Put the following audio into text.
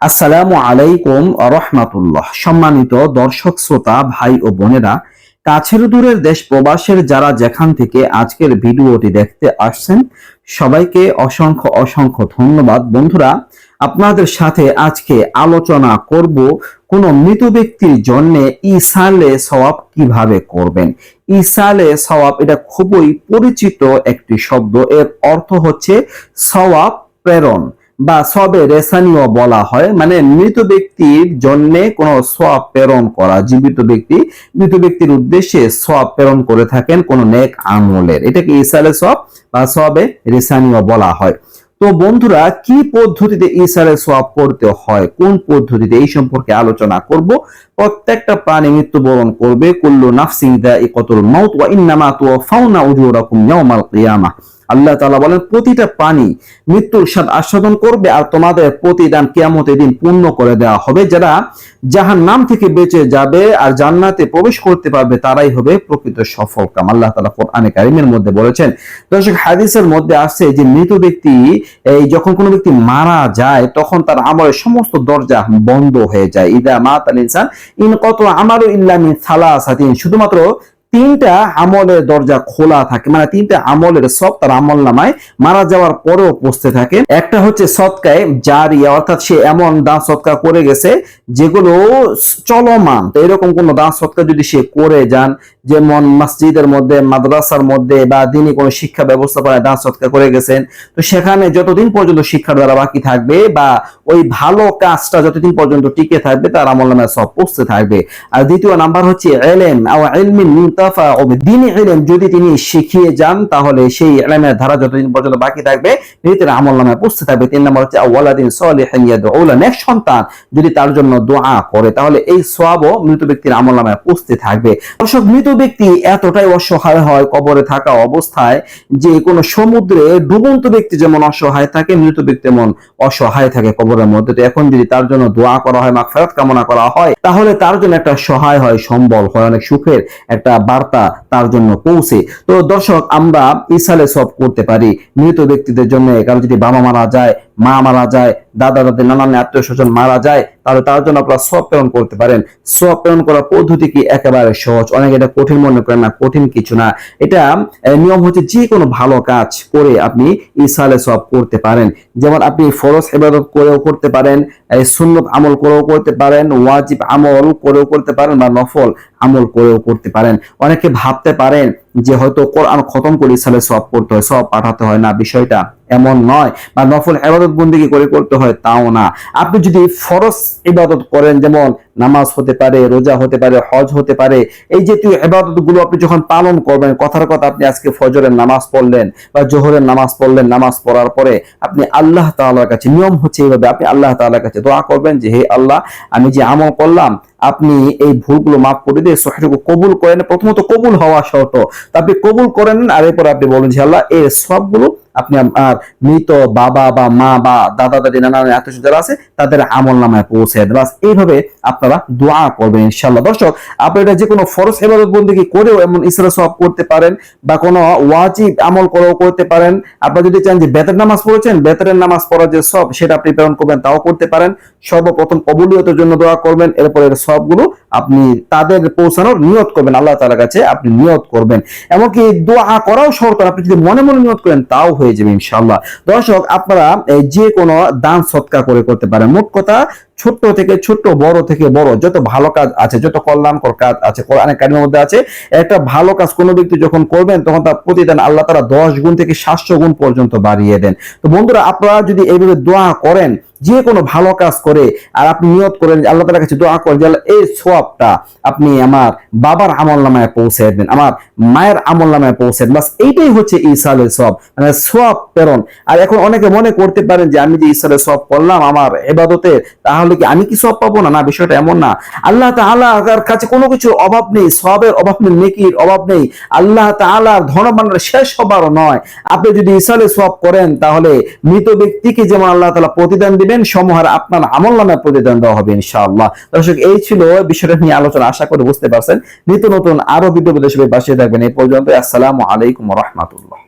আসসালামু আলাইকুম রহমাতুল্লাহ। সম্মানিত দর্শক, শ্রোতা, ভাই ও বোনেরা, কাছের দূরের দেশ প্রবাসের যারা যেখান থেকে আজকের ভিডিওটি দেখতে আসছেন, সবাইকে অসংখ্য অসংখ্য ধন্যবাদ। বন্ধুরা, আপনাদের সাথে আজকে আলোচনা করব কোন মৃত ব্যক্তির জন্য ইসালে সওয়াব কীভাবে করবেন। ইসালে সওয়াব এটা খুবই পরিচিত একটি শব্দ, এর অর্থ হচ্ছে সওয়াব প্রেরণ। বা সবে রেসানিও বলা হয় মানে মৃত ব্যক্তির জন্য কোনো সোয়াব প্রেরণ করা, জীবিত ব্যক্তি, মৃত ব্যক্তির উদ্দেশ্যে সোয়াব প্রেরণ করে থাকেন কোন নেক আমলের। এটাকে ইসালে সব বা সবে রেসানিও বলা হয়। তো বন্ধুরা, কি পদ্ধতিতে ইসারে সোয়াব করতে হয়? কোন পদ্ধতিতে? এই সম্পর্কে আলোচনা করব। প্রত্যেকটা প্রাণী মৃত্যুবরণ করবে। কুল্লু নাফসিং দাইকাতুল মাউত ওয়া ইন্নামা তুওয়াফাউনা উজুরাকুম ইয়াউমাল কিয়ামাহ আল্লাহ তাআলা বলেন, প্রতিটা প্রাণী মৃত্যুর স্বাদ আস্বাদন করবে আর তোমাদের প্রতিদান কিয়ামতের দিন পূর্ণ করে দেওয়া হবে। যারা জাহান নাম থেকে বেঁচে যাবে আর জান্নাতে প্রবেশ করতে পারবে, তারাই হবে প্রকৃত সফল কাম। আল্লাহ তাআলা কোরআনে কারিমের মধ্যে বলেছেন। দর্শক, হাদিসের মধ্যে আসছে যে মৃত ব্যক্তি, এই যখন কোনো ব্যক্তি মারা যায়, তখন তার আমলের সমস্ত দরজা বন্ধ হয়ে যায়। ইদা মাত আল ইনসান ইন কত আমারও ইল্লামিন সালাসাতিন। শুধুমাত্র তিনটা আমলের দরজা খোলা থাকে। মানে তিনটা আমলের সব তার আমল নামায় মারা যাওয়ার পরেও পৌঁছতে থাকে। একটা হচ্ছে সৎকায় জারিয়া, অর্থাৎ সে এমন দান সৎকার করে গেছে যেগুলো চলমান। তো এরকম কোন দান সৎকার যদি সে করে যান যেমন মসজিদের মধ্যে, মাদ্রাসার মধ্যে বা দিনই কোনো শিক্ষা ব্যবস্থাপনায় দান সৎকার করে গেছেন, তো সেখানে যতদিন পর্যন্ত শিক্ষার দ্বারা বাকি থাকবে বা ওই ভালো কাজটা যতদিন পর্যন্ত টিকে থাকবে, তার আমল নামায় সব পৌঁছতে থাকবে। আর দ্বিতীয় নাম্বার হচ্ছে এলমিন মুতাফা দিন এলেম যদি তিনি শিখিয়ে যান, তাহলে সেই এলেমের ধারা যতদিন পর্যন্ত বাকি থাকবে নিজের আমল নামায় পৌঁছতে থাকবে। তিন নাম্বার হচ্ছে ওয়ালাদিন সলিহান ইয়াদউলা নেক্সট সন্তান, যদি তার জন্য দোয়া করে, তাহলে এই সওয়াবও মৃত ব্যক্তির আমল নামায় পৌঁছতে থাকবে। দর্শক, মৃত ব্যক্তি এতটাই অসহায় হয় কবরে থাকা অবস্থায় যে কোনো সমুদ্রে ডুবন্ত ব্যক্তি যেমন অসহায় থাকে, মৃত ব্যক্তি যেমন অসহায় থাকে কবরের মধ্যে। তো এখন যদি তার জন্য দোয়া করা হয়, মাগফিরাত কামনা করা হয়, তাহলে তার জন্য একটা সহায় হয়, সম্বল হয়, অনেক সুখের একটা বার্তা তার জন্য পৌঁছে। তো দর্শক, আমরা ইসালে সব করতে পারি মৃত ব্যক্তিদের জন্য। কারণ যদি বাবা মারা যায় মা মারা যায়, দাদা দাদি, নানান আত্মীয় স্বজন মারা যায়, তাহলে তার জন্য আপনারা সব প্রেরণ করতে পারেন। সব প্রেরণ করার পদ্ধতি কি? একেবারে সহজ। অনেকে এটা কঠিন মনে করেন না, কঠিন কিছু না। এটা নিয়ম হচ্ছে যে কোনো ভালো কাজ করে আপনি ইসালে সব করতে পারেন। যেমন আপনি ফরজ ইবাদত করেও করতে পারেন সুন্নত আমল করেও করতে পারেন, ওয়াজিব আমল করেও করতে পারেন বা নফল আমল করেও করতে পারেন। অনেকে ভাবতে পারেন যে হয়তো কোরআন খতম করে ইসালে সব করতে হয়, সব পাঠাতে হয় না বিষয়টা। এমন নয়। বা নফল এবাদত বন্দিকে করে করতে হয়, তাও না। আপনি যদি ফরস ইবাদত করেন, যেমন নামাজ হতে পারে, রোজা হতে পারে, হজ হতে পারে, এই জাতীয় ইবাদতগুলো আপনি যখন পালন করবেন, কথার কথা আপনি আজকে ফজরের নামাজ পড়লেন বা জোহরের নামাজ পড়লেন, নামাজ পড়ার পরে আপনি আল্লাহ তাআলার কাছে, নিয়ম হচ্ছে এইভাবে, আপনি আল্লাহ তাআলার কাছে দোয়া করবেন যে, হে আল্লাহ, আমি যে আমল করলাম, আপনি এই ভুলগুলো মাফ করে দিয়ে সহিটুকু কবুল করেন, প্রথমত কবুল হওয়া শর্ত। আপনি কবুল করেন আর এরপর আপনি বলেন যে আল্লাহ, এই সবগুলো আপনি আপনার মৃত বাবা বা মা বা দাদা, দাদি, নানা আত্মীয় যারা আছে, তাদের আমল নামায় পৌঁছে দেন। এইভাবে আপনারা দোয়া করবেন ইনশাল্লাহ দর্শক, আপনারা যে কোনো ফরজ ইবাদত বন্দিগি করেও এমন ইসরা সব করতে পারেন বা কোনো ওয়াজিব আমল করেও করতে পারেন। আপনারা যদি চান যে বেতের নামাজ পড়েছেন, বেতরের নামাজ পড়ার যে সব সেটা আপনি প্রেরণ করবেন, তাও করতে পারেন। সর্বপ্রথম কবুলিয়তের জন্য দোয়া করবেন, এরপরে সবগুলো আপনি তাদের পৌঁছানোর নিয়ত করবেন, আল্লাহ তালার কাছে আপনি নিয়ত করবেন। এমনকি দোয়া করাও শর্ত আপনি যদি মনে মনে নিয়ত করেন, তাও হয়ে যাবে ইনশাল্লাহ দর্শক, আপনারা যে কোনো দান সৎকার করে করতে পারেন। মোট কথা ছোট্ট থেকে ছোট্ট, বড় থেকে বড়, যত ভালো কাজ আছে, যত কল্যাণকর কাজ আছে, কোরআনের কারিমের মধ্যে আছে, একটা ভালো কাজ কোনো ব্যক্তি যখন করবেন, তখন তার প্রতিদান আল্লাহ তারা দশ গুণ থেকে সাতশো গুণ পর্যন্ত বাড়িয়ে দেন। তো বন্ধুরা, আপনারা যদি এইভাবে দোয়া করেন যে কোনো ভালো কাজ করে আর আপনি নিয়ত করেন আল্লাহ তালার কাছে দোয়া করেন যে এই সোয়াবটা আপনি আমার বাবার আমল নামায় পৌঁছে দেন, আমার মায়ের আমল নামায় পৌঁছে দেন। বাস এইটাই হচ্ছে ইসালের সব মানে সোয়াব প্রেরণ। আর এখন অনেকে মনে করতে পারেন যে আমি যে ইসালের সব করলাম আমার এবাদতে তাহলে কি আমি কি সব পাবো? না না, বিষয়টা এমন না। আল্লাহ তাআলার কাছে কোনো কিছুর অভাব নেই সবের অভাব নেই, নেকির অভাব নেই। আল্লাহ তাআলার ধনভাণ্ডার শেষ হবার নয়। আপনি যদি ইসালে সব করেন, তাহলে মৃত ব্যক্তিকে যেমন আল্লাহ তালা প্রতিদান দিবেন দিবেন, সমূহের আপনার আমল নামে প্রতিদান দেওয়া হবে ইনশাআল্লাহ। দর্শক, এই ছিল বিষয়টা নিয়ে আলোচনা। আশা করে বুঝতে পারছেন। নিত্য নতুন আরও ভিডিও দেশে বাসিয়ে থাকবেন। এই পর্যন্ত আসসালামু আলাইকুম রহমতুল্লাহ।